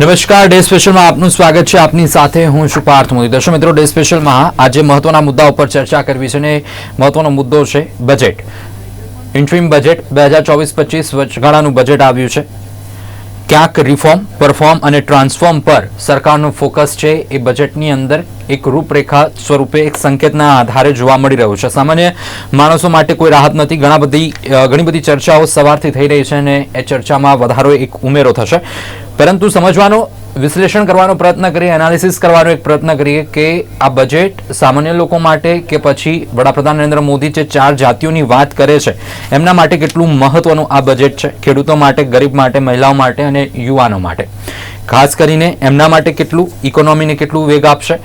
નમસ્કાર, ડે સ્પેશિયલમાં આપનું સ્વાગત છે. આપની સાથે હું છું પાર્થ મોદી. દર્શક મિત્રો, ડે સ્પેશિયલમાં આજે મહત્વના મુદ્દા ઉપર ચર્ચા કરવી છે અને મહત્વનો મુદ્દો છે બજેટ ઇન્ટ્રીમ બજેટ બે હજાર ચોવીસ પચીસ વચગાળાનું બજેટ આવ્યું છે. ક્યાંક રિફોર્મ પરફોર્મ અને ટ્રાન્સફોર્મ પર સરકારનું ફોકસ છે એ બજેટની અંદર એક રૂપરેખા સ્વરૂપે એક સંકેતના આધારે જોવા મળી રહ્યું છે. સામાન્ય માણસો માટે કોઈ રાહત નથી. ઘણા બધી ઘણી બધી ચર્ચાઓ સવારથી થઈ રહી છે અને એ ચર્ચામાં વધારો એક ઉમેરો થશે. પરંતુ સમજવાનો વિશ્લેષણ કરવાનો પ્રયત્ન કરીએ એનાલિસિસ કરવાનો એક પ્રયત્ન કરીએ કે આ બજેટ સામાન્ય લોકો માટે કે પછી વડાપ્રધાન નરેન્દ્ર મોદી જે ચાર જાતિઓની વાત કરે છે, એમના માટે કેટલું મહત્વનું આ બજેટ છે? ખેડૂતો માટે, ગરીબ માટે, મહિલાઓ માટે અને યુવાનો માટે. ખાસ કરીને એમના માટે કેટલું ઇકોનોમીને કેટલું વેગ આપશે?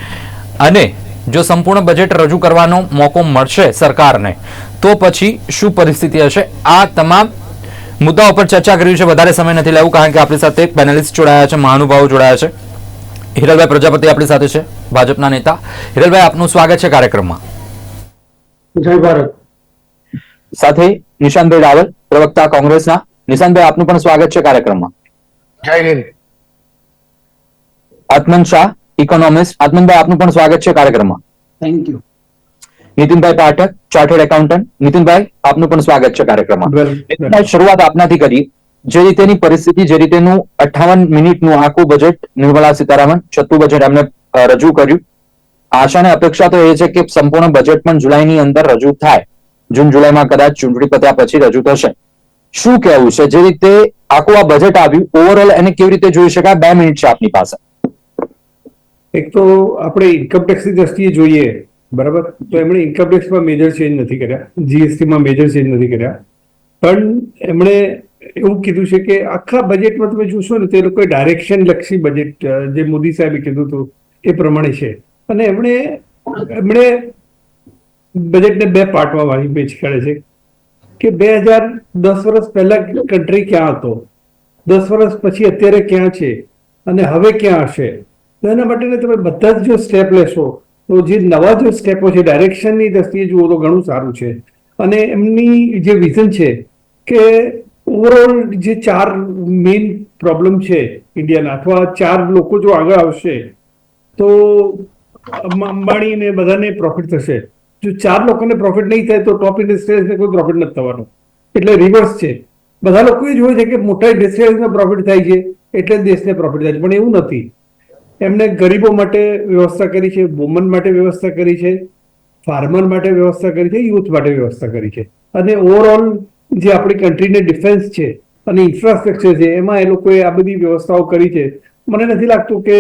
અને જો સંપૂર્ણ બજેટ રજૂ કરવાનો મોકો મળશે સરકારને, તો પછી શું પરિસ્થિતિ હશે? આ તમામ મુદ્દા ઉપર ચર્ચા કરવી છે. વધારે સમય નથી લેવું કારણ કે આપણી સાથે પેનલિસ્ટ જોડાયા છે મહાનુભાવો જોડાયા છે. હિરલભાઈ પ્રજાપતિ આપણી સાથે છે ભાજપના નેતા. હિરલભાઈ આપનું સ્વાગત છે કાર્યક્રમમાં. જય ભારત. સાથે નિશાંતભાઈ રાવલ પ્રવક્તા કોંગ્રેસના. નિશાંતભાઈ આપનું પણ સ્વાગત છે કાર્યક્રમમાં. જય હિન્દ. આત્મન શાહ ઇકોનોમિસ્ટ. આત્મનભાઈ આપનું પણ સ્વાગત છે કાર્યક્રમમાં. Thank you Nitinbhai Pathak chartered accountant Nitinbhai આપનું પણ સ્વાગત છે કાર્યક્રમમાં. શરૂઆત આપનાથી કરી જે રીતેની પરિસ્થિતિ જે રીતેનું અઠાવન મિનિટનું આખું બજેટ નિર્મલા સીતારામન છઠ્ઠું બજેટ એમને રજૂ કર્યું. આશા અને અપેક્ષા તો એ છે કે સંપૂર્ણ બજેટ પણ જુલાઈની અંદર રજૂ થાય. જૂન જુલાઈમાં કદાચ ચૂંટણી પત્યા પછી રજૂ થશે. શું કહેવું છે? જે રીતે આખું આ બજેટ આવ્યું ઓવરઓલ એને કેવી રીતે જોઈ શકાય? બે મિનિટ છે આપની પાસે. એક તો આપણે ઇન્કમટેક્સની દ્રષ્ટિએ જોઈએ બરાબર? તો એમણે ઇન્કમ ટેક્સમાં મેજર ચેન્જ નથી કર્યા. જીએસટીમાં મેજર ચેન્જ નથી કર્યા. પણ એમણે એવું કીધું છે કે આખા બજેટમાં તમે જોશો ને તે લોકોએ ડાયરેક્શન લક્ષી બજેટ જે મોદી સાહેબે કીધું હતું એ પ્રમાણે છે. અને એમણે એમણે બજેટને બે પાર્ટમાં વાળી વેચ કરે છે કે બે હજાર દસ વર્ષ પહેલા કન્ટ્રી ક્યાં હતો? દસ વર્ષ પછી અત્યારે ક્યાં છે? અને હવે ક્યાં હશે? તો એના માટે તમે બધા જ જો સ્ટેપ લેશો તો જે નવા જે સ્ટેપો છે ડાયરેક્શનની દ્રષ્ટિએ જુઓ તો ઘણું સારું છે. અને એમની જે વિઝન છે કે ઓવરઓલ જે ચાર મેઇન પ્રોબ્લેમ છે ઇન્ડિયાના, અથવા ચાર લોકો જો આગળ આવશે, તો અંબાણીને બધાને પ્રોફિટ થશે. જો ચાર લોકોને પ્રોફિટ નહીં થાય, તો ટોપ ઇન્ડસ્ટ્રીઝને કોઈ પ્રોફિટ નથી થવાનો. એટલે રિવર્સ છે. બધા લોકો એ જોવે છે કે મોટા ઇન્ડસ્ટ્રીઝને પ્રોફિટ થાય છે, એટલે દેશને પ્રોફિટ થાય છે. પણ એવું નથી. એમણે ગરીબો માટે વ્યવસ્થા કરી છે વુમન માટે વ્યવસ્થા કરી છે ફાર્મર માટે વ્યવસ્થા કરી છે યુથ માટે વ્યવસ્થા કરી છે. અને ઓવરઓલ જે આપણી કન્ટ્રીને ડિફેન્સ છે અને ઇન્ફ્રાસ્ટ્રક્ચર છે એમાં એ લોકોએ આ બધી વ્યવસ્થાઓ કરી છે. મને નથી લાગતું કે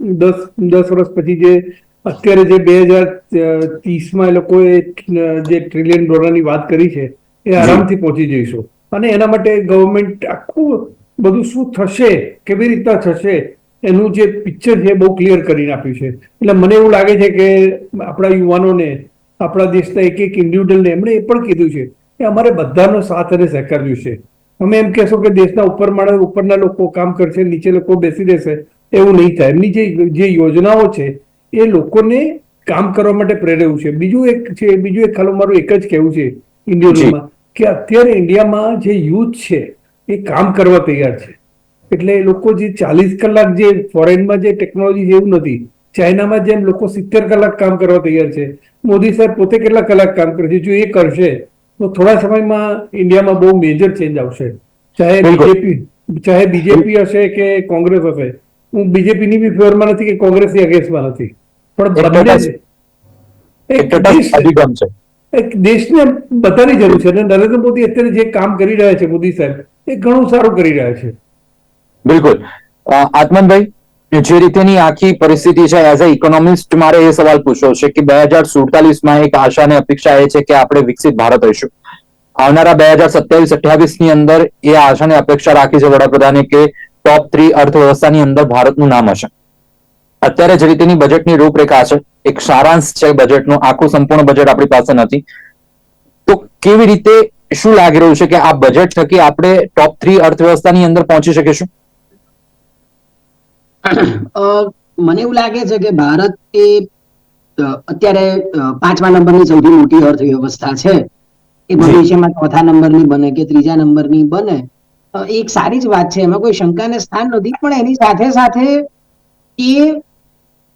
દસ દસ વર્ષ પછી જે અત્યારે જે બે હજાર ત્રીસમાં એ લોકોએ જે ટ્રિલિયન ડોલરની વાત કરી છે એ આરામથી પહોંચી જઈશું. અને એના માટે ગવર્મેન્ટ આખું બધું શું થશે કેવી રીતના થશે એનું જે પિક્ચર છે એ બહુ ક્લિયર કરીને આપ્યું છે. એટલે મને એવું લાગે છે કે આપણા યુવાનોને આપણા દેશના એક એક ઇન્ડિવિડ્યુઅલને એમણે એ પણ કીધું છે કે અમારે બધાનો સાથ અને સહકાર જોઈશે અમે એમ કહેશો કે દેશના ઉપર માણસ ઉપરના લોકો કામ કરશે નીચે લોકો બેસી રહેશે એવું નહીં થાય. એમની જે જે યોજનાઓ છે એ લોકોને કામ કરવા માટે પ્રેરેવું છે. બીજું એક છે બીજું એક ખાલી મારું એક જ કહેવું છે ઇન્ડિયનમાં કે અત્યારે ઇન્ડિયામાં જે યુથ છે એ કામ કરવા તૈયાર છે. એટલે એ લોકો જે ચાલીસ કલાક જે ફોરેનમાં જે ટેકનોલોજી જેવું નથી ચાઇનામાં જેમ લોકો સિત્તેર કલાક કામ કરવા તૈયાર છે મોદી સાહેબ પોતે કેટલા કલાક કામ કરે છે? જો એ કરશે તો થોડા સમયમાં ઇન્ડિયામાં બહુ મેજર ચેન્જ આવશે. ચાહે બીજેપી ચાહે બીજેપી હશે કે કોંગ્રેસ હશે. હું બીજેપીની બી ફેવરમાં નથી કે કોંગ્રેસની અગેન્સ્ટમાં નથી. પણ બંને એક દેશને બધાની જરૂર છે. અને નરેન્દ્ર મોદી અત્યારે જે કામ કરી રહ્યા છે મોદી સાહેબ એ ઘણું સારું કરી રહ્યા છે. બિલકુલ. આત્મનભાઈ, જે રીતેની આખી પરિસ્થિતિ છે એઝ અ ઇકોનોમિસ્ટ મારે એ સવાલ પૂછવો છે કે બે હજાર સુડતાલીસમાં એક આશા અને અપેક્ષા એ છે કે આપણે વિકસિત ભારત રહીશું. આવનારા બે હજાર સત્યાવીસ અઠ્યાવીસની અંદર એ આશા અને અપેક્ષા રાખી છે વડાપ્રધાને કે ટોપ થ્રી અર્થવ્યવસ્થાની અંદર ભારતનું નામ હશે. અત્યારે જે રીતેની બજેટની રૂપરેખા છે, એક સારાંશ છે બજેટનું આખું સંપૂર્ણ બજેટ આપણી પાસે નથી. તો કેવી રીતે, શું લાગી રહ્યું છે કે આ બજેટ થકી આપણે ટોપ થ્રી અર્થવ્યવસ્થાની અંદર પહોંચી શકીશું? મને એવું લાગે છે કે ભારત એ અત્યારે પાંચમા નંબરની સૌથી મોટી અર્થવ્યવસ્થા છે. એ ભવિષ્યમાં ચોથા નંબરની બને કે ત્રીજા નંબરની બને. એક સારી જ વાત છે. એમાં કોઈ શંકાને સ્થાન નથી પણ એની સાથે સાથે એ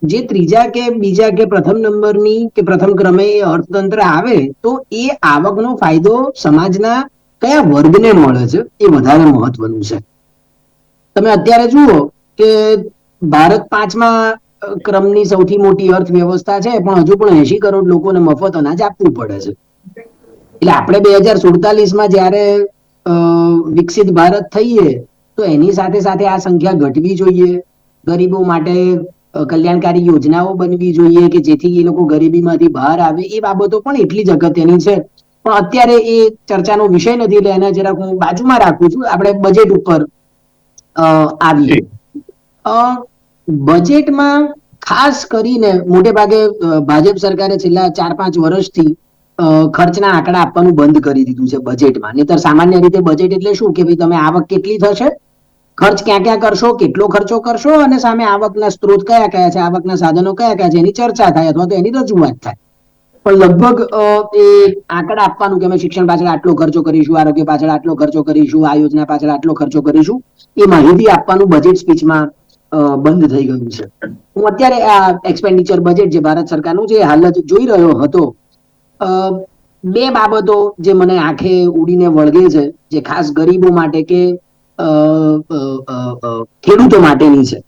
જે ત્રીજા કે બીજા કે પ્રથમ નંબરની કે પ્રથમ ક્રમે એ અર્થતંત્ર આવે તો એ આવકનો ફાયદો સમાજના કયા વર્ગને મળે છે એ વધારે મહત્વનું છે. તમે અત્યારે જુઓ કે ભારત પાંચમા ક્રમની સૌથી મોટી અર્થવ્યવસ્થા છે, પણ હજુ પણ એસી કરોડ લોકોને મફત અનાજ આપવું પડે છે. એટલે આપણે બે હજાર સુડતાલીસમાં જયારે વિકસિત ભારત થઈએ, તો એની સાથે સાથે આ સંખ્યા ઘટવી જોઈએ. ગરીબો માટે કલ્યાણકારી યોજનાઓ બનવી જોઈએ કે જેથી એ લોકો ગરીબીમાંથી બહાર આવે. એ બાબતો પણ એટલી જ અગત્યની છે. પણ અત્યારે એ ચર્ચાનો વિષય નથી, એટલે એના જરાક હું બાજુમાં રાખું છું. આપણે બજેટ ઉપર આવીએ. બજેટમાં ખાસ કરીને મોટે ભાગે ભાજપ સરકારે છેલ્લા ચાર પાંચ વર્ષથી ખર્ચના આંકડા આપવાનું બંધ કરી દીધું છે બજેટમાં નહીતર સામાન્ય રીતે બજેટ એટલે શું કે ભાઈ તમે આવક કેટલી થશે? ખર્ચ ક્યાં ક્યાં કરશો? કેટલો ખર્ચો કરશો? અને સામે આવકના સ્ત્રોત કયા કયા છે? આવકના સાધનો કયા કયા છે? એની ચર્ચા થાય અથવા તો એની રજૂઆત થાય. પણ લગભગ એ આંકડા આપવાનું કે અમે શિક્ષણ પાછળ આટલો ખર્ચો કરીશું, આરોગ્ય પાછળ આટલો ખર્ચો કરીશું, આ યોજના પાછળ આટલો ખર્ચો કરીશું, એ માહિતી આપવાનું બજેટ સ્પીચમાં બંધ થઈ ગયું છે. હું અત્યારે આ એક્સપેન્ડિચર બજેટ જે ભારત સરકારનું છે હાલત હાલ જ જોઈ રહ્યો હતો બે બાબતો જે મને આંખે ઉડીને વળગે છે જે ખાસ ગરીબો માટે કે ખેડૂતો માટેની છે.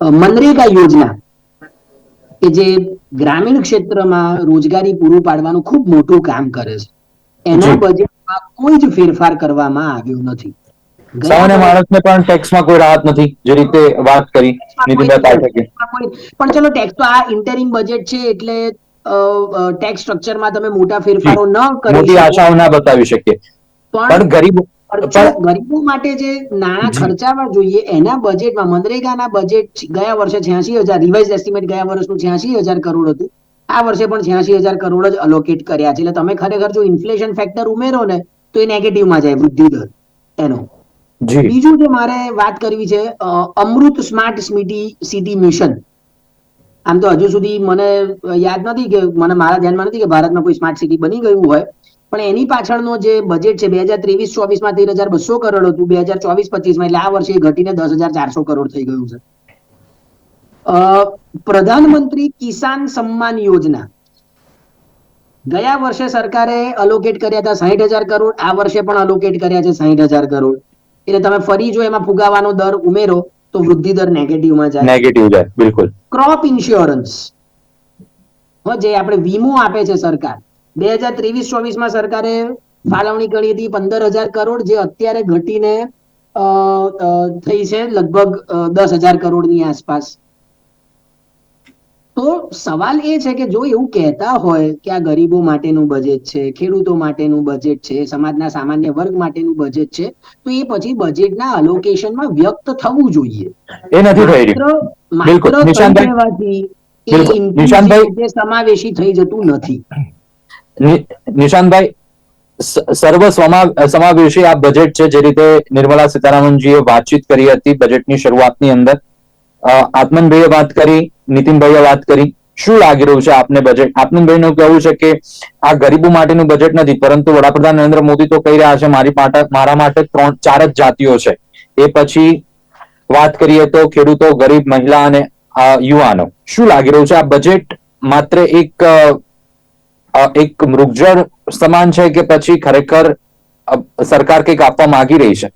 મનરેગા યોજના કે જે ગ્રામીણ ક્ષેત્રમાં રોજગારી પૂરું પાડવાનું ખૂબ મોટું કામ કરે છે. એના બજેટમાં કોઈ જ ફેરફાર કરવામાં આવ્યો નથી. સામાન્ય માણસને પણ ટેક્સમાં કોઈ રાહત નથી જે રીતે વાત કરી નીતિનભાઈ પાઠકે પણ ચલો ટેક્સ તો આ ઇન્ટરિમ બજેટ છે એટલે ટેક્સ સ્ટ્રક્ચરમાં તમે મોટા ફેરફારો ન કરી મોટી આશાઓ ના બતાવી શકીએ. પણ ગરીબ ગરીબો માટે જે નાણાં ખર્ચાવા જોઈએ એના બજેટમાં મનરેગાના બજેટ ગયા વર્ષે છ્યાસી હજાર રિવાઇઝ એસ્ટિમેટ ગયા વર્ષનું છ્યાસી હજાર કરોડ હતું. આ વર્ષે પણ છ્યાસી હજાર કરોડ જ અલોકેટ કર્યા છે. એટલે તમે ખરેખર જો ઇન્ફ્લેશન ફેક્ટર ઉમેરો ને તો એ નેગેટિવમાં જાય વૃદ્ધિ દર એનો. બીજું જે મારે વાત કરવી છે Amrut smart city city mission. આમ તો હજુ સુધી મને યાદ નથી કે, મને મારા ધ્યાનમાં નથી કે ભારતમાં કોઈ સ્માર્ટ સિટી બની ગયું હોય. પણ એની પાછળનો જે બજેટ છે, બે હજાર ત્રેવીસ ચોવીસમાં તેર હજાર બસો કરોડ હતું, બે હજાર ચોવીસ પચીસમાં એટલે આ વર્ષે ઘટીને દસ હજાર ચારસો કરોડ થઈ ગયું છે. પ્રધાનમંત્રી કિસાન સન્માન યોજના. ગયા વર્ષે સરકારે અલોકેટ કર્યા હતા સાહીઠ હજાર કરોડ, આ વર્ષે પણ અલોકેટ કર્યા છે સાહીઠ હજાર કરોડ. એટલે તમે ફરી જો એમાં ફુગાવાનો દર ઉમેરો તો વૃદ્ધિ દર નેગેટિવમાં જાય. નેગેટિવ જાય બિલકુલ. ક્રોપ ઇન્સ્યોરન્સ જે આપણે વીમો આપે છે સરકાર. બે હજાર ત્રેવીસ ચોવીસમાં સરકારે ફાળવણી કરી હતી પંદર હજાર કરોડ જે અત્યારે ઘટીને થઈ છે લગભગ દસ હજાર કરોડની આસપાસ. તો સવાલ એ છે કે જો એવું કહેતા હોય કે આ ગરીબો માટેનું બજેટ છે ખેડૂતો માટેનું બજેટ છે સમાજના સામાન્ય વર્ગ માટેનું બજેટ છે તો એ પછી બજેટના અલોકેશનમાં વ્યક્ત થવું જોઈએ. એ નથી થઈ રહ્યું. માત્ર. નિશાંતભાઈ- સમાવેશી થઈ જતું નથી. નિશાંતભાઈ સર્વ સમા- સમાવેશી આ બજેટ છે જે રીતે નિર્મલા સીતારામનજીએ વાતચીત કરી હતી બજેટની શરૂઆતની અંદર. આત્મનભાઈએ વાત કરી. નીતિનભાઈએ વાત કરી. શું લાગી રહ્યું છે આપને બજેટ આત્મનભાઈનું કહેવું છે કે આ ગરીબો માટેનું બજેટ નથી, પરંતુ વડાપ્રધાન નરેન્દ્ર મોદી તો કહી રહ્યા છે, મારી માટે મારા માટે ત્રણ, ચાર જ જાતિઓ છે. એ પછી વાત કરીએ તો ખેડૂતો, ગરીબ, મહિલા અને યુવાનો. શું લાગી રહ્યું છે? આ બજેટ માત્ર એક એક મૃગજળ સમાન છે કે પછી ખરેખર સરકાર કંઈક આપવા માંગી રહી છે?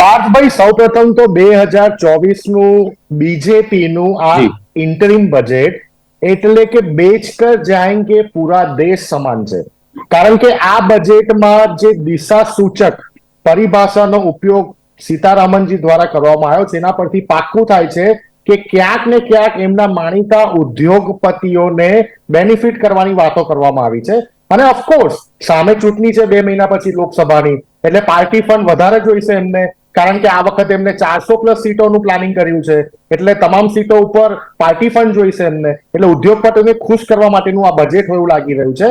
પાર્થભાઈ સૌપ્રથમ તો બે હજાર ચોવીસનું બીજેપી નું આ ઇન્ટરિમ બજેટ એટલે કે બેચકર કર કે પૂરા દેશ સમાન છે. કારણ કે આ બજેટમાં જે દિશા સૂચક પરિભાષાનો ઉપયોગ સીતારામનજી દ્વારા કરવામાં આવ્યો તેના પરથી પાક્કું થાય છે કે ક્યાંક ને ક્યાંક એમના માનીતા ઉદ્યોગપતિઓને બેનિફિટ કરવાની વાતો કરવામાં આવી છે. અને ઓફકોર્સ સામે ચૂંટણી છે બે મહિના પછી લોકસભાની એટલે પાર્ટી ફંડ વધારે જોઈશે એમને. કારણ કે આ વખતે એમને ચારસો પ્લસ સીટોનું પ્લાનિંગ કર્યું છે. એટલે તમામ સીટો ઉપર પાર્ટી ફંડ જોઈશે એમને. એટલે ઉદ્યોગપતિઓને ખુશ કરવા માટેનું આ બજેટ હોય એવું લાગી રહ્યું છે.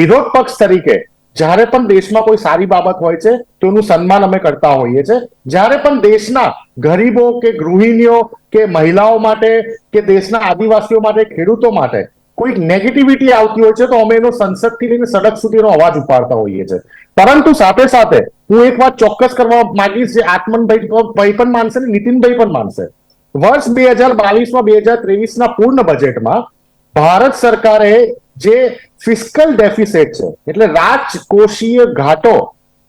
વિરોધ પક્ષ તરીકે જ્યારે પણ દેશમાં કોઈ સારી બાબત હોય છે, તો એનું સન્માન અમે કરતા હોઈએ છીએ જ્યારે પણ દેશના ગરીબો કે ગૃહિણીઓ કે મહિલાઓ માટે કે દેશના આદિવાસીઓ માટે, ખેડૂતો માટે કોઈક નેગેટિવિટી આવતી હોય છે તો અમે એનો સંસદથી લઈને સડક સુધીનો અવાજ ઉપાડતા હોઈએ છીએ. પરંતુ સાથે સાથે હું એક વાત ચોક્કસ કરવા માંગીશ જે આત્મનભાઈ ભાઈ પણ માનશે ને નીતિનભાઈ પણ માનશે. વર્ષ બે હજાર બાવીસમાં બે હજાર ત્રેવીસના પૂર્ણ બજેટમાં ભારત સરકારે જે ફિસ્કલ ડેફિસિટ છે એટલે રાજકોષીય ઘાટો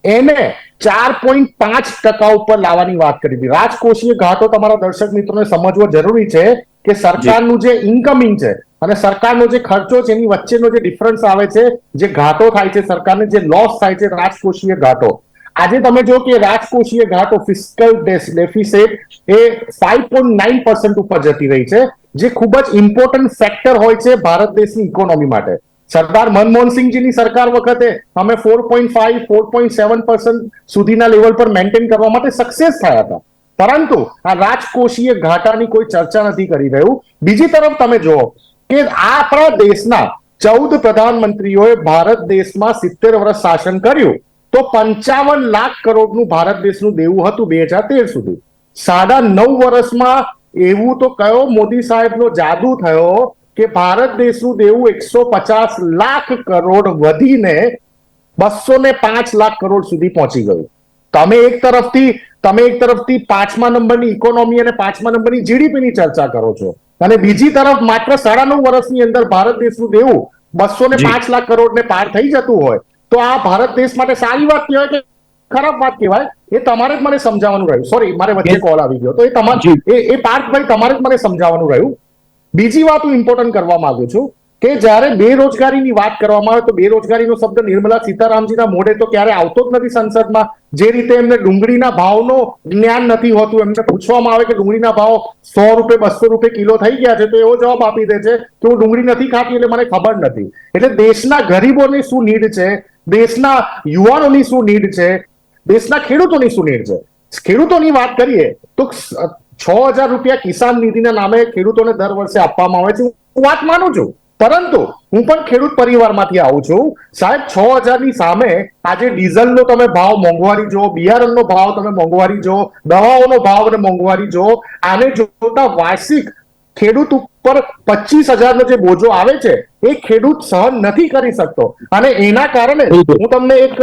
એને ચાર પોઈન્ટ પાંચ ટકા ઉપર લાવવાની વાત કરી હતી. રાજકોષીય ઘાટો તમારા દર્શક મિત્રોને સમજવો જરૂરી છે કે સરકારનું જે ઇન્કમિંગ છે અને સરકારનો જે ખર્ચો છે, એની વચ્ચેનો જે ડિફરન્સ આવે છે, જે ઘાટો થાય છે, સરકારને જે લોસ થાય છે, રાજકોષીય ઘાટો. આજે તમે જો કે રાજકોષીય ઘાટો ફિસ્કલ ડેફિસિટ એ ફાઈવ પોઈન્ટ નાઇન પર્સન્ટ ઉપર જતી રહી છે, જે ખૂબ જ ઇમ્પોર્ટન્ટ ફેક્ટર હોય છે ભારત દેશની ઇકોનોમી માટે. સરદાર મનમોહનસિંહજીની સરકાર વખતે અમે four point five four point seven percent સુધીના લેવલ પર મેન્ટેન કરવા માટે સક્સેસ થયા હતા. પરંતુ આ રાજકોષીય ઘાટાની કોઈ ચર્ચા નથી કરી રહ્યું. બીજી તરફ તમે જુઓ કે આપણા દેશના ચૌદ પ્રધાનમંત્રીઓએ ભારત દેશમાં સિત્તેર વર્ષ શાસન કર્યું, તો પંચાવન લાખ કરોડનું ભારત દેશનું દેવું હતું બે હજાર તેર સુધી. સાડા નવ વર્ષમાં એવું તો કયો મોદી સાહેબનો જાદુ થયો કે ભારત દેશનું દેવું એકસો પચાસ લાખ કરોડ વધીને બસો ને પાંચ લાખ કરોડ સુધી પહોંચી ગયું. તમે એક તરફથી, તમે એક તરફથી પાંચમા નંબરની ઇકોનોમી અને પાંચમા નંબરની જીડીપીની ચર્ચા કરો છો. અને બીજી તરફ માત્ર સાડા નવ વર્ષની અંદર ભારત દેશનું દેવું બસો ને પાંચ લાખ કરોડ ને પાર થઈ જતું હોય તો આ ભારત દેશ માટે સારી વાત કહેવાય કે ખરાબ વાત કહેવાય? એ તમારે જ મને સમજાવવાનું રહ્યું. સોરી મારે વચ્ચે કોલ આવી ગયો. તો એ તમારે એ પાર્થભાઈ તમારે જ મને સમજાવવાનું રહ્યું. બીજી વાત હું ઇમ્પોર્ટન્ટ કરવા માંગુ છું. કે જ્યારે બેરોજગારીની વાત કરવામાં આવે તો બેરોજગારીનો શબ્દ નિર્મલા સીતારામજીના મોઢે તો ક્યારે આવતો જ નથી સંસદમાં. જે રીતે એમને ડુંગળીના ભાવનો જ્ઞાન નથી હોતું, એમને પૂછવામાં આવે કે ડુંગળીના ભાવ સો રૂપિયા બસો રૂપિયા કિલો થઈ ગયા છે તો એવો જવાબ આપી દે છે કે હું ડુંગળી નથી ખાતી એટલે મને ખબર નથી. એટલે દેશના ગરીબોની શું નીડ છે? દેશના યુવાનોની શું નીડ છે? દેશના ખેડૂતોની શું નીડ છે? ખેડૂતોની વાત કરીએ તો છ હજાર રૂપિયા કિસાન નિધિના નામે ખેડૂતોને દર વર્ષે આપવામાં આવે છે. હું વાત માનું છું. પરંતુ હું પણ ખેડૂત પરિવારમાંથી આવું છું. સાહેબ છ હજારની સામે આજે ડીઝલનો તમે ભાવ મોંઘવારી જો બિયારણનો ભાવ તમે મોંઘવારી જો દવાઓનો ભાવ અને મોંઘવારી જો આને જોતા વાર્ષિક ખેડૂત ઉપર પચીસ હજારનો જે બોજો આવે છે એ ખેડૂત સહન નથી કરી શકતો. અને એના કારણે હું તમને એક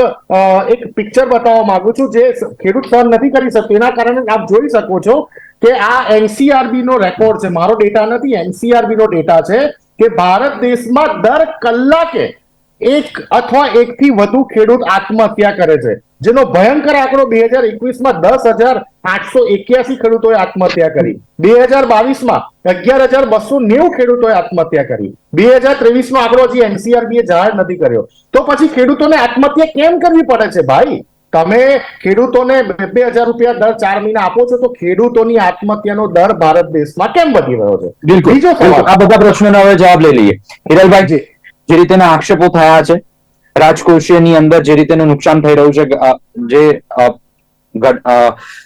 એક પિક્ચર બતાવવા માંગુ છું જે ખેડૂત સહન નથી કરી શકતો. એના કારણે આપ જોઈ શકો છો કે આ એનસીઆરબી નો રેકોર્ડ છે. મારો ડેટા નથી એનસીઆરબી નો ડેટા છે. કે ભારત દેશમાં દર કલાકે એક અથવા એકથી વધુ ખેડૂત આત્મહત્યા કરે છે. જેનો ભયંકર આંકડો બે હજાર એકવીસમાં દસ હજાર આઠસો એક્યાસી ખેડૂતોએ આત્મહત્યા કરી. બે હજાર બાવીસમાં અગિયાર હજાર બસો નેવું ખેડૂતોએ આત્મહત્યા કરી. બે હજાર ત્રેવીસનો આંકડો હજી એનસીઆરબીએ જાહેર નથી કર્યો. તો પછી ખેડૂતોને આત્મહત્યા કેમ કરવી પડે છે ભાઈ? તમે ખેડૂતોને બે બે હજાર રૂપિયા દર ચાર મહિના આપો છો તો ખેડૂતોની આત્મહત્યાનો દર ભારત દેશમાં કેમ વધી રહ્યો છે? બીજો સવાલ. આ બધા પ્રશ્નોના હવે જવાબ લઈ લઈએ. હિરલભાઈ જે. રીતેના આક્ષેપો થયા છે રાજકોષીયની અંદર જે રીતેનું નુકસાન થઈ રહ્યું છે જે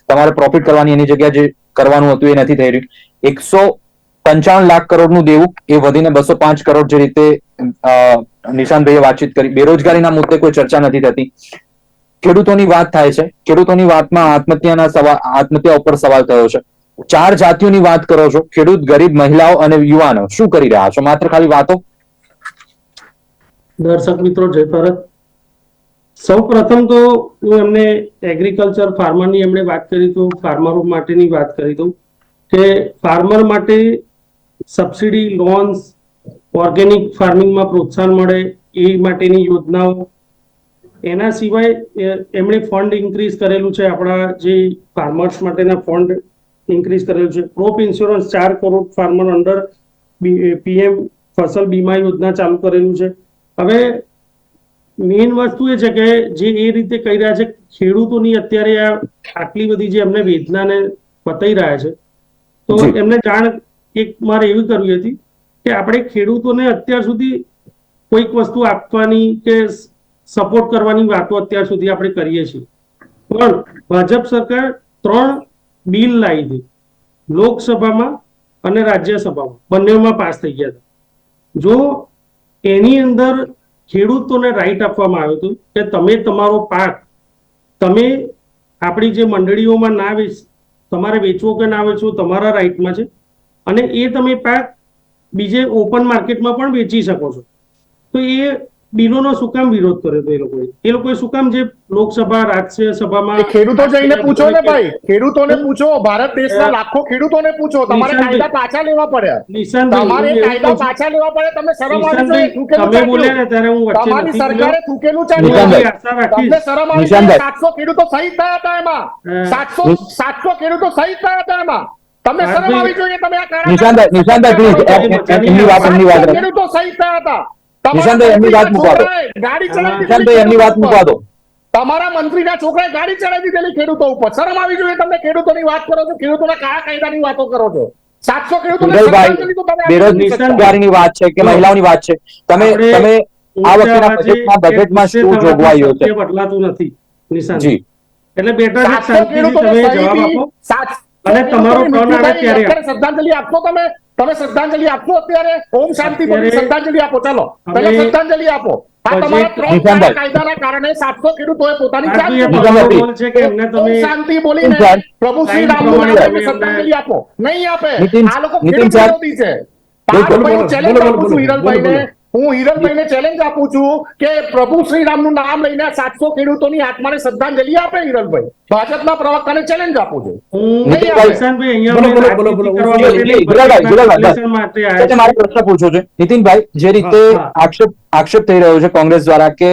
તમારે પ્રોફિટ કરવાની એની જગ્યા જે કરવાનું હતું એ નથી થઈ રહ્યું. એકસો પંચાવન લાખ કરોડનું દેવું એ વધીને બસો પાંચ કરોડ જે રીતે નિશાંતભાઈએ વાતચીત કરી. બેરોજગારીના મુદ્દે કોઈ ચર્ચા નથી થતી. ખેડૂતોની વાત થાય છે. ખેડૂતોની વાતમાં આત્મહત્યાના સવાલ આત્મહત્યા ઉપર સવાલ થયો છે. ચાર જાતિઓની વાત કરો છો. ખેડૂત, ગરીબ, મહિલાઓ અને યુવાનો શું કરી રહ્યા છો? માત્ર ખાલી વાતો? દર્શક મિત્રો, જય ભારત. સૌ પ્રથમ તો હું એમને એગ્રીકલ્ચર ફાર્મરની એમણે વાત કરી તો ફાર્મરો માટેની વાત કરી દઉં કે ફાર્મર માટે સબસિડી લોન્સ ઓર્ગેનિક ફાર્મિંગમાં પ્રોત્સાહન મળે એ માટેની યોજનાઓ એના સિવાય એમણે ફંડ ઇન્ક્રીઝ કરેલું છે આપણા જે ફાર્મર્સ માટેના ફંડ ઇન્ક્રીઝ કરેલું છે. ક્રોપ ઇન્સ્યોરન્સ ચાર કરોડ ફાર્મર અંડર પીએમ ફસલ બીમા યોજના ચાલુ કરેલું છે. હવે મેઇન વસ્તુ એ છે કે જે એ રીતે કહી રહ્યા છે ખેડૂતોની અત્યારે આ આટલી બધી જે એમને વેદનાને બતાવી રહ્યા છે તો એમને જાણ એક મારે એવી કરવી હતી કે આપણે ખેડૂતોને અત્યાર સુધી કોઈક વસ્તુ આપવાની કે સપોર્ટ કરવાની વાતો અત્યાર સુધી આપણે કરીએ છીએ. પણ ભાજપ સરકાર ત્રણ બિલ લાવી હતી લોકસભામાં અને રાજ્યસભામાં. બંનેમાં પાસ થઈ ગયા હતા. જો એની અંદર ખેડૂતોને રાઈટ આપવામાં આવ્યું હતું કે તમે તમારો પાક, તમે આપણી જે મંડળીઓમાં ના વેચ, તમારે વેચવો કે ના વેચવો તમારા રાઈટમાં છે. અને એ તમે પાક બીજે ઓપન માર્કેટમાં પણ વેચી શકો છો. તો એ બિલોનો શું કામ વિરોધ કર્યો હતો એ લોકોએ? એ લોકોએ શું કામ જે લોકસભા રાજ્ય સભામાં ખેડૂતો જઈને પૂછો ને ભાઈ. ખેડૂતોને પૂછો. ભારત દેશના લાખો ખેડૂતોને પૂછો. તમારે કાયદા પાછા લેવા પડ્યા. તમારે કાયદા પાછા લેવા પડે તમે શરમ તમે બોલ્યા ને ત્યારે હું વચ્ચે તમારી સરકારે થૂકેલું રાખીશ. તમને શરમ આવી સાતસો ખેડૂતો શહીદ થયા હતા એમાં. સાતસો સાતસો ખેડૂતો શહીદ થયા હતા એમાં. તમને શરમ આવી જોઈએ તમે આ કાળા નિશાંતભાઈ નિશાંતભાઈ પ્લીઝ એમની વાત એમની વાત ખેડૂતો શહીદ થયા હતા. નિશાંતભાઈ, એમની વાત મૂકવા દો. ગાડી ચડાવી દીધેલી નિશાંતભાઈ એમની વાત મૂકવા દો. તમારા મંત્રીના છોકરાએ ગાડી ચડાવી દીધેલી ખેડૂતો ઉપર શરમ આવી જોઈએ તમને ખેડૂતોની વાત કરો છો ખેડૂતોના કયા કાયદાની વાતો કરો છો. સાતસો ખેડૂતોને તમે વાત છે કે મહિલાઓની વાત છે? તમે તમે આ વખતેના બજેટમાં બજેટમાં શું જોગવાઈઓ છે? બદલાતું નથી જી. એટલે બેટા સાતસો શાંતિથી જવાબ આપો. અને તમારો ખેડૂતોને આવે ત્યારે. શ્રદ્ધાંજલિ આપશો તમે? તમે શ્રદ્ધાંજલિ આપો અત્યારે. ઓમ શાંતિ બોલી શ્રદ્ધાંજલિ આપો. ચાલો. પહેલા શ્રદ્ધાંજલિ આપો. આ તમારા ત્રણ. કાયદાના કારણે સાતસો ખેડૂતોએ પોતાની જાન શાંતિ બોલીને પ્રભુ શ્રી રામ શ્રદ્ધાંજલિ આપો. નહીં આપે. આ લોકો ખેડૂત વિરોધી છે. પાંચ challenge આપું છું હિરલભાઈને. હું હિરલભાઈને ચેલેન્જ આપું છું કે પ્રભુ શ્રી રામનું નામ લઈને સાતસો ખેડૂતોની આત્માને શ્રદ્ધાંજલિ આપે હિરલભાઈ. ભાજપના પ્રવક્તાને ચેલેન્જ આપું છું. મારે પ્રશ્ન પૂછવો છે. નીતિનભાઈ જે રીતે. આક્ષેપ આક્ષેપ થઈ રહ્યો છે કોંગ્રેસ દ્વારા કે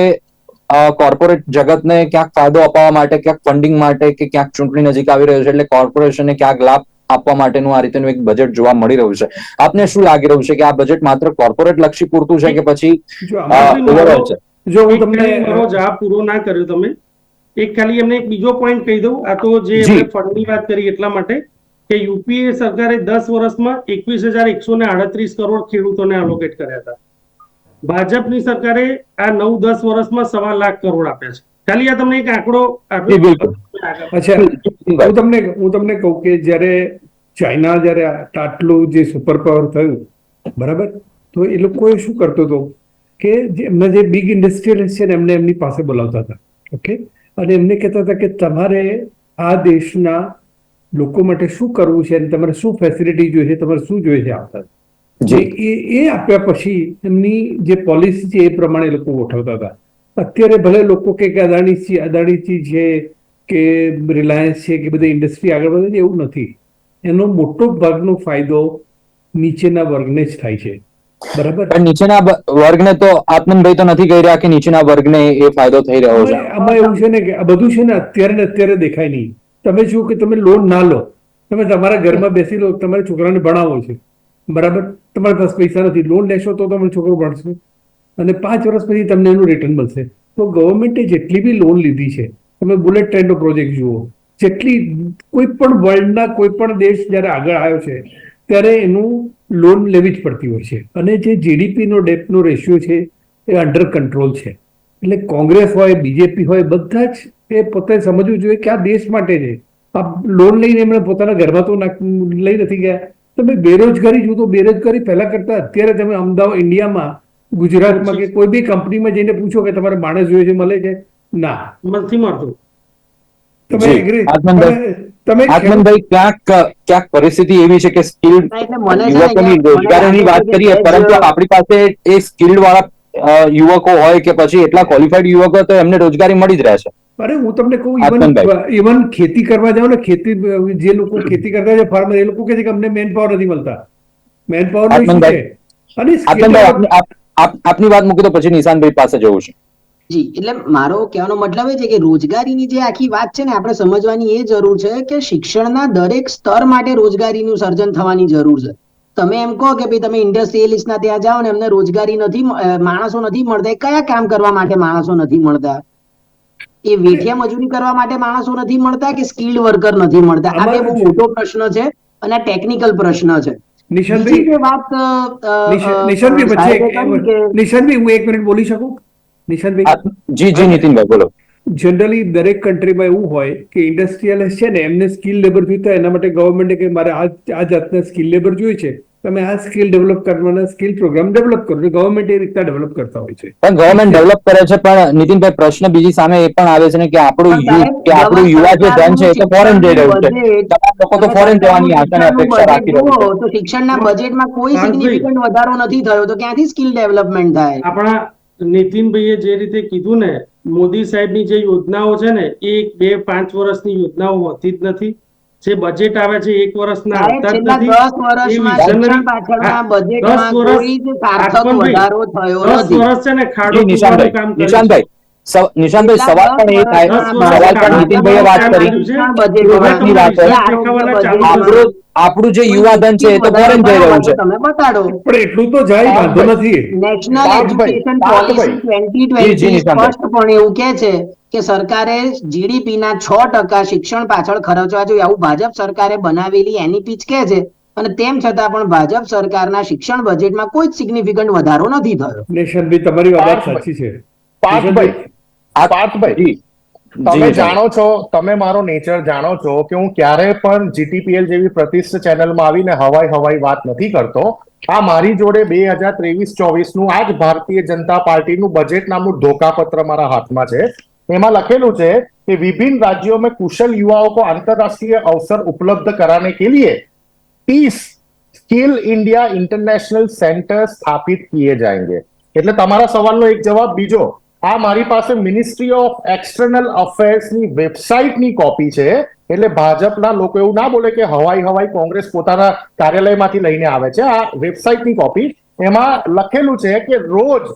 કોર્પોરેટ જગતને ક્યાંક ફાયદો અપાવવા માટે ક્યાંક ફંડિંગ માટે કે ક્યાંક ચૂંટણી નજીક આવી રહ્યો છે એટલે કોર્પોરેશનને ક્યાંક લાભ આપવા માટેનું આ રીતેનું એક બજેટ જોવા મળી રહ્યું છે. આપને શું લાગી રહ્યું છે કે આ બજેટ માત્ર કોર્પોરેટ લક્ષી પૂરતું છે કે પછી overall છે? જો હું તમને મારો જવાબ પૂરો ના કર્યો તમે. એક ખાલી એમને એક બીજો પોઈન્ટ કહી દઉં. આ તો જે ફંડની વાત કરી એટલા માટે કે યુપીએ સરકારે દસ વર્ષમાં એકવીસ હજાર એકસો ને આડત્રીસ કરોડ ખેડૂતોને અલોકેટ કર્યા હતા. ભાજપની સરકારે આ નવ દસ વર્ષમાં સવા લાખ કરોડ આપ્યા છે. ખાલી આ તમને એક આંકડો અચ્છા હું તમને હું તમને કહું કે જ્યારે ચાઇના જ્યારે આટલું જે સુપર પાવર થયું બરાબર? તો એ લોકોએ શું કરતો હતો કે એમના જે બિગ ઇન્ડસ્ટ્રીયલિસ્ટ છે ને એમને એમની પાસે બોલાવતા હતા ઓકે અને એમને કહેતા હતા કે તમારે આ દેશના લોકો માટે શું કરવું છે અને તમારે શું ફેસિલિટી જોઈએ છે તમારે શું જોઈએ છે આવતા? જે. એ એ આપ્યા પછી એમની જે પોલિસી છે એ પ્રમાણે લોકો ગોઠવતા હતા. અત્યારે ભલે લોકો કે કે અદાણી છે અદાણીથી છે કે રિલાયન્સ છે કે બધી ઇન્ડસ્ટ્રી આગળ વધે છે એવું નથી. એનો મોટો ભાગનો ફાયદો નીચેના વર્ગને જ થાય છે. બરાબર? પણ નીચેના વર્ગને તો આત્મનભાઈ તો નથી કહી રહ્યા કે નીચેના વર્ગને એ ફાયદો થઈ રહ્યો છે. આમાં એવું છે ને કે આ બધું છે ને અત્યારે ને અત્યારે દેખાય નહીં. તમે જુઓ કે તમે લોન ના લો. તમે તમારા ઘરમાં બેસી લો તમારા છોકરાને ભણાવો છે. બરાબર? તમારી પાસે પૈસા નથી. લોન લેશો તો તમારો છોકરો ભણશે. અને પાંચ વર્ષ પછી તમને એનું રિટર્ન મળશે. તો ગવર્મેન્ટે જેટલી બી લોન લીધી છે તમે બુલેટ ટ્રેનનો પ્રોજેક્ટ જુઓ. જેટલી કોઈ પણ વર્લ્ડના કોઈ પણ દેશ જ્યારે આગળ આવ્યો છે ત્યારે એનું લોન લેવી જ પડતી હોય છે. અને જે જીડીપીનો ડેપનો રેશિયો છે એ અંડર કંટ્રોલ છે. એટલે કોંગ્રેસ હોય બીજેપી હોય બધા જ એ પોતે સમજવું જોઈએ કે આ દેશ માટે છે. આ લોન લઈને એમણે પોતાના ઘરમાં તો લઈ નથી ગયા. તમે બેરોજગારી જુઓ તો બેરોજગારી પહેલા કરતા અત્યારે તમે અમદાવાદ ઇન્ડિયામાં ગુજરાતમાં કે કોઈ બી કંપનીમાં જઈને પૂછો કે તમારે માણસ જોઈએ છે મળે છે. ના નથી મળતું. તમે જી, તમે તમે આત્મનભાઈ ક્યાંક ક્યાંક પરિસ્થિતિ એવી છે કે સ્કિલ્ડ એટલે મને છે ને યુવકોની અહીંયા- વાત કરીએ પરંતુ આપણી પાસે એ સ્કિલ્ડ વાળા યુવકો હોય કે પછી એટલા ક્વોલિફાઈડ યુવકો તો એમને રોજગારી મળી જ રહે છે. અરે હું તમને કહું ઇવન ઇવન ખેતી કરવા જાવ ને ખેતી જે લોકો ખેતી કરતા છે ફાર્મર એ લોકો કહે છે કે અમને મેન પાવર નથી મળતા. મેન પાવર આપની વાત મૂકી તો પછી નિશાનભાઈ પાસે જવું છે. જી એટલે મારો કહેવાનો મતલબ એ છે કે રોજગારીની જે આખી વાત છે ને આપણે સમજવાની એ જરૂર છે કે શિક્ષણના દરેક સ્તર માટે રોજગારીનું સર્જન થવાની જરૂર છે. તમે એમ કહો કે ભાઈ તમે ઇન્ડસ્ટ્રીયલિસ્ટના ત્યાં જાઓ ને એમને રોજગારી નથી માણસો નથી મળતા. કયા કામ કરવા માટે માણસો નથી મળતા? એ વેઠિયા મજૂરી કરવા માટે માણસો નથી મળતા કે સ્કિલ્ડ વર્કર નથી મળતા? આ બે બહુ મોટો પ્રશ્ન છે અને ટેકનિકલ પ્રશ્ન છે. નિશાંતભાઈ બીજી વાત અ, અ, નિશા- અ, નિશાંતભાઈ વચ્ચે હું એક મિનિટ બોલી શકું? નિશાંતભાઈ જી જી નીતિનભાઈ બોલો. જનરલી દરેક કન્ટ્રીમાં એવું હોય કે ઇન્ડસ્ટ્રીયલિસ્ટ છે ને એમને સ્કિલ લેબર જોઈતા એના માટે ગવર્મેન્ટે કે મારે આ આ જાતના સ્કિલ લેબર જોઈએ છે. તમે આ સ્કિલ ડેવલપ કરવાના સ્કિલ પ્રોગ્રામ ડેવલપ કરો. ગવર્મેન્ટ એ રીતના ડેવલપ કરતા હોય છે. પણ ગવર્મેન્ટ ડેવલપ કરે છે પણ નીતિનભાઈ પ્રશ્ન બીજી સામે એ પણ આવે છે ને કે આપણું યુથ કે આપણું યુવા જે ધન છે એ તો ફોરેન જઈ રહ્યું છે. તમામ લોકો તો ફોરેન જવાની આશા અને અપેક્ષા રાખી રહ્યું છે. તો શિક્ષણના બજેટમાં કોઈ સિગ્નિફિકન્ટ વધારો નથી થયો તો ક્યાંથી સ્કિલ ડેવલપમેન્ટ થાય? આપણા નીતિનભાઈએ જે રીતે કીધું ને મોદી સાહેબની જે યોજનાઓ છે ને એ એક બે પાંચ વર્ષની યોજનાઓ હોતી જ નથી. જે બજેટ આવે છે એક વર્ષના આવતા જ નથી. દસ વર્ષ છે ને ખાડો કામ કર્યું છે. નિશાંતભાઈ સવાલ પણ એ થાય. સવાલ પણ નીતિનભાઈએ વાત કરી. વાત. આપણું આપણું જે યુવા ધન છે એ તો ફોરેન જઈ રહ્યું છે. તમે બતાડો. પણ એટલું તો જાય વાંધો નથી. નેશનલ એજ્યુકેશન પોલિસી ટ્વેન્ટી જી, જી, ટ્વેન્ટી નિશાંતભાઈ. સ્પષ્ટપણે એવું કે છે કે સરકારે જીડીપી ના છ ટકા શિક્ષણ પાછળ ખર્ચવા જોઈએ. આવું ભાજપ સરકારે બનાવેલી એની પીચ કે છે. અને તેમ છતાં પણ ભાજપ સરકારના શિક્ષણ બજેટમાં કોઈ જ સિગ્નિફિકન્ટ વધારો નથી થયો. નેશનભાઈ તમારી વાત સાચી છે. પાર્થભાઈ પાર્થભાઈ જી તમે જી, જાણો છો તમે મારો નેચર જાણો છો કે હું ક્યારે પણ જીટીપીએલ જેવી પ્રતિષ્ઠિત ચેનલમાં આવીને હવાઈ હવાઈ વાત નથી કરતો આ મારી જોડે બે હજાર ત્રેવીસ ચોવીસ નું આ જ ભારતીય જનતા પાર્ટીનું બજેટ નામનું ધોકાપત્ર મારા હાથમાં છે એમાં લખેલું છે कि विभिन्न राज्यों में कुशल युवाओं को अंतरराष्ट्रीय अवसर उपलब्ध कराने के लिए तीस स्किल इंडिया इंटरनेशनल सेंटर स्थापित किए जाएंगे એટલે તમારા સવાલનો એક જવાબ બીજો આ મારી પાસે મિનિસ્ટ્રી ઓફ એક્સટર્નલ અફેર્સની વેબસાઇટની કોપી છે. એટલે ભાજપના લોકો એવું ના બોલે કે હવાઈ હવાઈ કોંગ્રેસ પોતાના કાર્યાલયમાંથી લઈને આવે છે. આ વેબસાઇટની કોપી એમાં લખેલું છે કે રોજ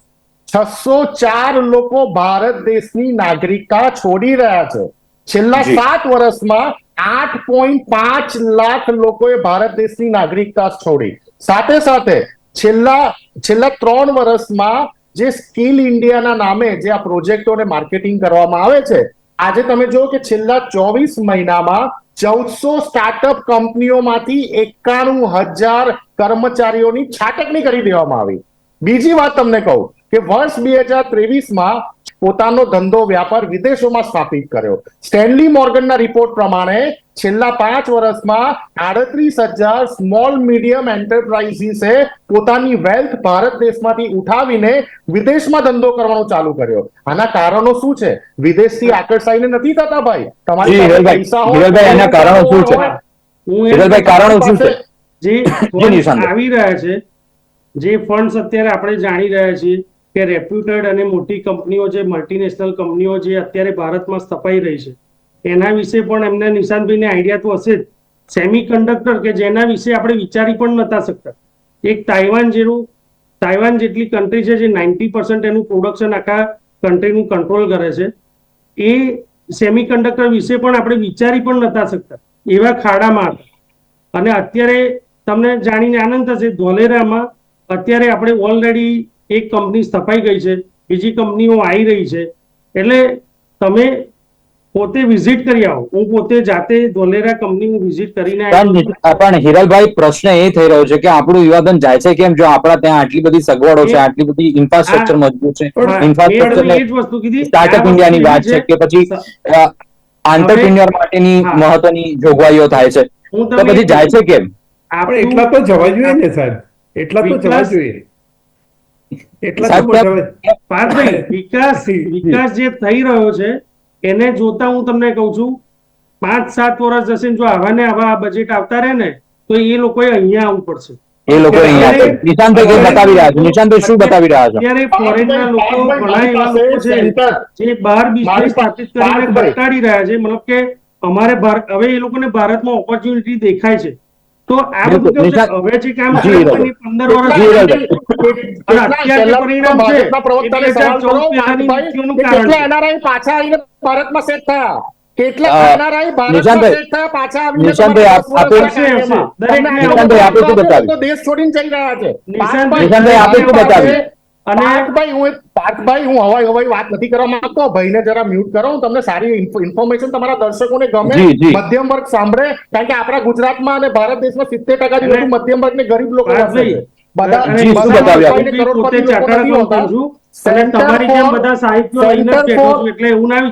છસો ચાર લોકો ભારત દેશની નાગરિકતા છોડી રહ્યા છે. છેલ્લા સાત વર્ષમાં આઠ પોઈન્ટ પાંચ લાખ લોકોએ ભારત દેશની નાગરિકતા છોડી. સાથે સાથે છેલ્લા છેલ્લા ત્રણ વર્ષમાં જે સ્કિલ ઇન્ડિયાના નામે જે આ પ્રોજેક્ટોને માર્કેટિંગ કરવામાં આવે છે, આજે તમે જો કે છેલ્લા ચોવીસ મહિનામાં ચૌદસો સ્ટાર્ટઅપ કંપનીઓમાંથી એકાણું હજાર કર્મચારીઓની છાટકણી કરી દેવામાં આવી. બીજી વાત તમને કહું કે વર્ષ બે હજાર ત્રેવીસમાં પોતાનો ધંધો વ્યાપાર વિદેશોમાં સ્થાપિત કર્યો. સ્ટેનલી મોર્ગનના રિપોર્ટ પ્રમાણે છેલ્લા પાંચ વર્ષમાં આડત્રીસ હજાર સ્મોલ મીડિયમ એન્ટરપ્રાઇઝીસે પોતાની વેલ્થ ભારત દેશમાંથી ઉઠાવીને વિદેશમાં ધંધો કરવાનો ચાલુ કર્યો. આના કારણો શું છે? વિદેશથી આકર્ષાઈને નથી થતા ભાઈ. તમારી પાસે એના કારણો શું છે? હું કારણો શું છે? જે. આવી રહ્યા છે જે ફંડ્સ અત્યારે આપણે જાણી રહ્યા છીએ કે રેપ્યુટેડ અને મોટી કંપનીઓ જે મલ્ટીનેશનલ કંપનીઓ જે અત્યારે ભારતમાં સ્થપાઈ રહી છે, એના વિશે પણ એમને નિશાંતભાઈને આઈડિયા તો હશે જ. સેમી કંડક્ટર કે જેના વિશે આપણે વિચારી પણ નતા શકતા. એક તાઇવાન જેવું તાઇવાન જેટલી કન્ટ્રી છે જે નાઇન્ટી પર્સન્ટ એનું પ્રોડક્શન આખા કન્ટ્રીનું કંટ્રોલ કરે છે, એ સેમી કંડક્ટર વિશે પણ આપણે વિચારી પણ નતા શકતા. એવા ખાડામાં હતા. અને અત્યારે તમને જાણીને આનંદ થશે, ધોલેરામાં અત્યારે આપણે ઓલરેડી એક કંપની સ્થપાઈ ગઈ છે બીજી કંપનીઓ આવી રહી છે. એટલે તમે પોતે વિઝિટ કરી આવો. હું પોતે જાતે ધોલેરા કંપની હું વિઝિટ કરીને પણ હિરલભાઈ પ્રશ્ન એ થઈ રહ્યો છે કે આપણું યુવાધન જાય છે કેમ? જો આપણા ત્યાં આટલી બધી સગવડો છે આટલી બધી ઇન્ફ્રાસ્ટ્રક્ચર મજબૂત છે ઇન્ફ્રાસ્ટ્રક્ચર જ વસ્તુ કીધી. સ્ટાર્ટઅપ ઇન્ડિયાની વાત છે કે પછી આંતરપ્રિન્યોર માટેની મહત્વની જોગવાઈઓ થાય છે. હું તો પછી જાય છે કેમ? આપણે એટલા તો જવા જોઈએ ને સાહેબ. એટલા તો જવા જોઈએ. એટલા વિકાસ વિકાસ જે થઈ રહ્યો છે એને જોતા હું તમને કહું છું પાંચ સાત વર્ષ જશે જો આવા ને આવા બજેટ આવતા રહે ને તો એ લોકોએ અહીંયા આવવું પડશે. એ લોકો અહીંયા નિશાંતભાઈ બતાવી રહ્યા છે? નિશાંતભાઈ શું બતાવી રહ્યા છે? અત્યારે ફોરેનના લોકો ઘણા એવા લોકો છે જે બહાર બિઝનેસ સ્થાપિત કરીને. ઘટાડી રહ્યા છે. મતલબ કે અમારે હવે એ લોકોને ભારતમાં ઓપોર્ચ્યુનિટી દેખાય છે. તો આ બધું કેવું છે હવે જે કામ છે. પંદર વર્ષ. પાછા આવીને ભારતમાં સેટ થયા? દેશ છોડીને જઈ રહ્યા છે. અને પાર્થભાઈ હું પાર્થભાઈ હું હવાઈ હવાઈ વાત નથી કરવા માંગતો. ભાઈને જરા મ્યુટ કરો હું તમને સારી ઇન્ફોર્મેશન તમારા દર્શકોને ગમે. મધ્યમ વર્ગ સાંભળે. કારણ કે આપણા ગુજરાતમાં અને ભારત દેશમાં સિત્તેર ટકાથી વધુ મધ્યમ વર્ગ ને ગરીબ લોકો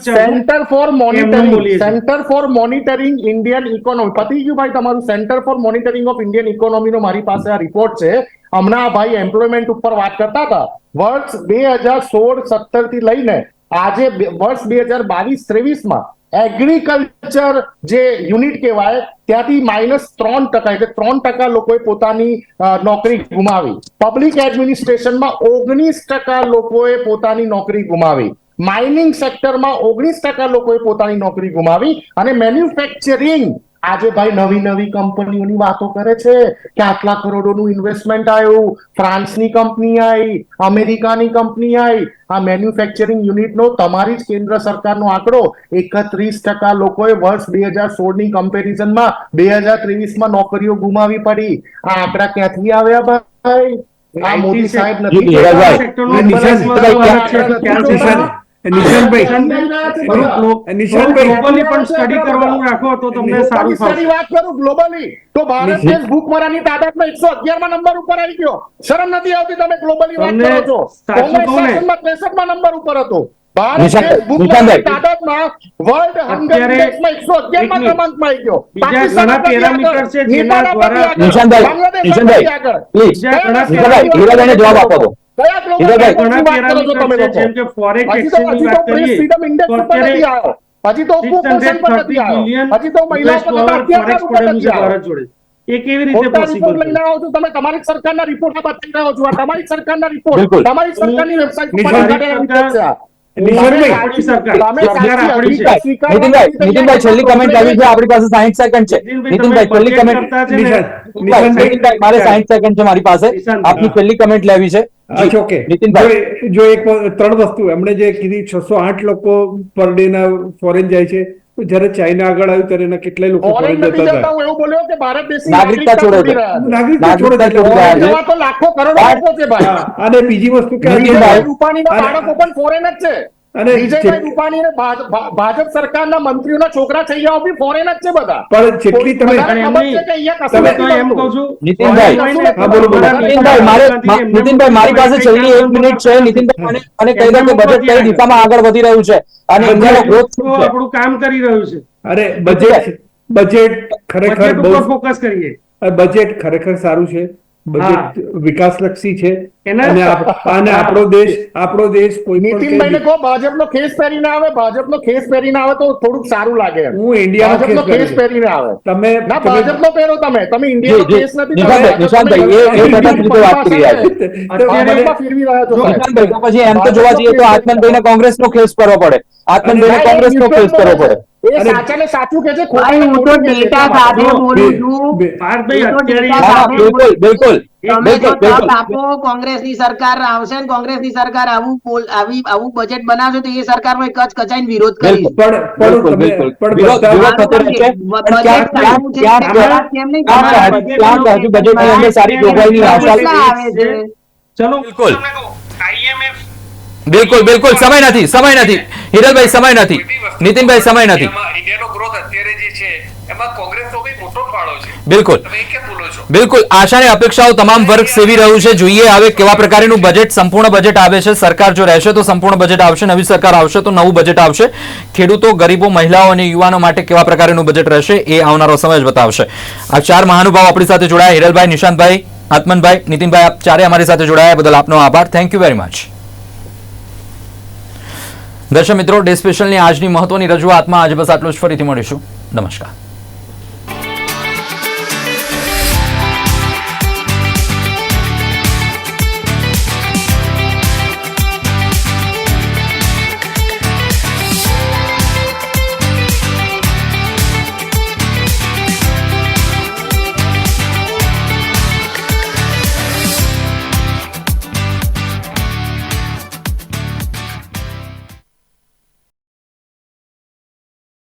centre for monitoring centre for monitoring Indian economy પતી ગયું ભાઈ તમારું centre for monitoring of Indian ઇકોનોમીનો મારી પાસે આ રિપોર્ટ છે. હમણાં ભાઈ એમ્પ્લોયમેન્ટ ઉપર વાત કરતા હતા. વર્ષ બે હજાર સોળ સત્તરથી લઈને આજે વર્ષ બે હજાર બાવીસ ત્રેવીસમાં એગ્રીકલ્ચર જે યુનિટ કહેવાય, ત્યાંથી માઇનસ ત્રણ ટકા, એટલે ત્રણ ટકા લોકોએ પોતાની નોકરી ગુમાવી. પબ્લિક એડમિનિસ્ટ્રેશનમાં ઓગણીસ ટકા લોકોએ પોતાની નોકરી ગુમાવી. માઇનિંગ સેક્ટરમાં ઓગણીસ ટકા લોકોએ પોતાની નોકરી ગુમાવી અને મેન્યુફેક્ચરિંગ આજે ભાઈ નવી નવી કંપનીઓની વાતો કરે છે કે આટલા કરોડોનું ઇન્વેસ્ટમેન્ટ આવ્યું ફ્રાન્સની કંપની આવી અમેરિકાની કંપની આવી. આ મેન્યુફેક્ચરિંગ યુનિટનો તમારી જ કેન્દ્ર સરકારનો આંકડો એકત્રીસ ટકા લોકોએ વર્ષ બે હજાર સોળની કમ્પેરિઝનમાં બે હજાર ત્રેવીસમાં નોકરીઓ ગુમાવી પડી. આ આંકડા ક્યાંથી આવ્યા ભાઈ? આ મોદી સાહેબ નથી નિશાનભાઈ થોડુંક ગ્લો- નિશાનભાઈ. થોડુંક globally પણ સ્ટડી કરવાનું રાખો તો તમને સારું ગ્લોબલી ફાવશે વાત કરું ગ્લોબલી તો ભારત દેશ ભૂખમરાની તાદાદમાં એકસો અગિયારમાં નંબર ઉપર આવી ગયો. શરમ નથી આવતી તમે ગ્લોબલી વાત તમને કરો છો. સાચું કોંગ્રેસ કહું ને? શાસનમાં 63 નંબર ઉપર હતો. ભારત નિશાન- દેશ ભૂખમરાની નિશાનભાઈ. તાદાદમાં વર્લ્ડ હંગર અત્યારે ઇન્ડેક્સમાં 111 એક માં મિનિટ. ક્રમાંકમાં આવી ગયો. બીજા પાકિસ્તાન ઘણા આપણાથી પેરામીટર આગળ, છે જેના નેપાળ દ્વારા- આપણાથી આગળ, નિશાનભાઈ બાંગ્લાદેશ નિશાનભાઈ આપણાથી આગળ. પ્લીઝ બીજા ઘણા નિશાનભાઈ હીરાભાઈને જવાબ આપો તો કયા global હીરાભાઈ. ની ઘણા વાત કરો છો તમે પેરામીટર છે લોકો? જેમ કે ફોરેક્સ હજી તો એક્સચેન્જની હજી તો વાત પ્રેસ કરીએ ફ્રીડમ ઇન્ડેક્સ તો ઉપર નથી અત્યારે આવ્યો હજી તો કુપોષણ પર નથી 630 આવ્યો બિલિયન હજી તો મહિલાઓ US પર ડોલર અત્યાચાર ફોરેક્સ ઉપર પડેલું નથી છે આવ્યો. ભારત જોડે. એ કેવી રીતે પોસિબલ લઈને આવો છો તમે. તમારી સરકારના રિપોર્ટ બતાવી રહ્યો છો. તમારી સરકારના રિપોર્ટ તમારી સરકારની નિશાનભાઈ. નીતિનભાઈ, મારે સાહીઠ સેકન્ડ છે મારી પાસે. આપની છેલ્લી કમેન્ટ લેવી છે. અચ્છા ઓકે. જો- જો એક ત્રણ વસ્તુ એમણે જે કીધી છસો આઠ લોકો પર ડે ના ફોરેન જાય છે. જ્યારે ચાઇના આગળ આવ્યું ત્યારે એના કેટલાય લોકો ફોરેન જતા હતા. હું એવું બોલ્યો કે ભારત દેશની નાગરિકતા છોડે. નાગરિકતા છોડે તો લાખો કરોડો લોકો છે ભાઈ. અને બીજી વસ્તુ કે રૂપાણીના બાળકો પણ ફોરેન જ છે. અને વિજયભાઈ રૂપાણી ને ભાજપ સરકારના મંત્રીઓના છોકરા છૈયાઓ બી ફોરેન જ છે બધા પણ જેટલી તમે એમ. કહું છું નીતિનભાઈ. હા, બોલો, બોલો. નીતિનભાઈ મારે નીતિનભાઈ મારી પાસે છેલ્લી એક મિનિટ છે. નીતિનભાઈ મને મને કહી દો કે બજેટ કઈ દિશામાં આગળ વધી રહ્યું છે અને આપણું કામ કરી રહ્યું છે અરે બજેટ બજેટ ખરેખર બહુ ફોકસ કરીએ બજેટ ખરેખર સારું છે બજેટ વિકાસલક્ષી છે. અને અને આપણો દેશ આપણો દેશ કોઈ પણ નીતિનભાઈને કહો ભાજપનો ખેસ પહેરીને આવે ભાજપનો ખેસ પહેરીને આવે તો થોડુંક સારું લાગે હું ઇન્ડિયાનો ભાજપનો ખેસ ખેસ પહેરું પહેરીને આવે. તમે ના ભાજપનો પહેરો તમે. તમે ઇન્ડિયાનો ખેસ નથી નિશાંતભાઈ, એ- એ રીતે વાત કરી રહ્યા છે. અત્યારે અત્યારે- એમાં ફેરવી રહ્યા છો. નિશાંતભાઈ, તો પછી એમ તો જોવા જઈએ તો આત્મનભાઈને કોંગ્રેસનો ખેસ કરવો પડે. આત્મનભાઈને કોંગ્રેસનો ખેસ કરવો પડે. ના, ના, કોંગ્રેસની સરકાર આવશે કોંગ્રેસની સરકાર આવું આવી આવું બજેટ બનાવશે તો એ સરકારનો કચ કચાઈને વિરોધ કરીશ. પણ પણ બિલકુલ તમે બિલકુલ. પણ વિરોધ છે ચલો. બિલકુલ. આઈએમએફ બિલકુલ બિલકુલ સમય નથી સમય નથી. હિરલભાઈ સમય નથી. નીતિનભાઈ સમય નથી. બિલકુલ. બિલકુલ. આશા અને અપેક્ષાઓ તમામ વર્ગ સેવી રહ્યું છે. જોઈએ હવે કેવા પ્રકારનું બજેટ સંપૂર્ણ બજેટ આવે છે. સરકાર જો રહેશે તો સંપૂર્ણ બજેટ આવશે નવી સરકાર આવશે તો નવું બજેટ આવશે. ખેડૂતો ગરીબો મહિલાઓ અને યુવાનો માટે કેવા પ્રકારનું બજેટ રહેશે એ આવનારો સમય જ બતાવશે. આ ચાર મહાનુભાવ આપણી સાથે જોડાયા. હિરલભાઈ નિશાંતભાઈ આત્મનભાઈ નીતિનભાઈ આપ ચારે અમારી સાથે જોડાયા. બદલ આપનો આભાર. થેન્ક યુ વેરી મચ દર્શક મિત્રો ડે સ્પેશિયલની આજની મહત્વની રજૂઆતમાં આજે બસ આટલું જ. ફરીથી મળીશું. નમસ્કાર.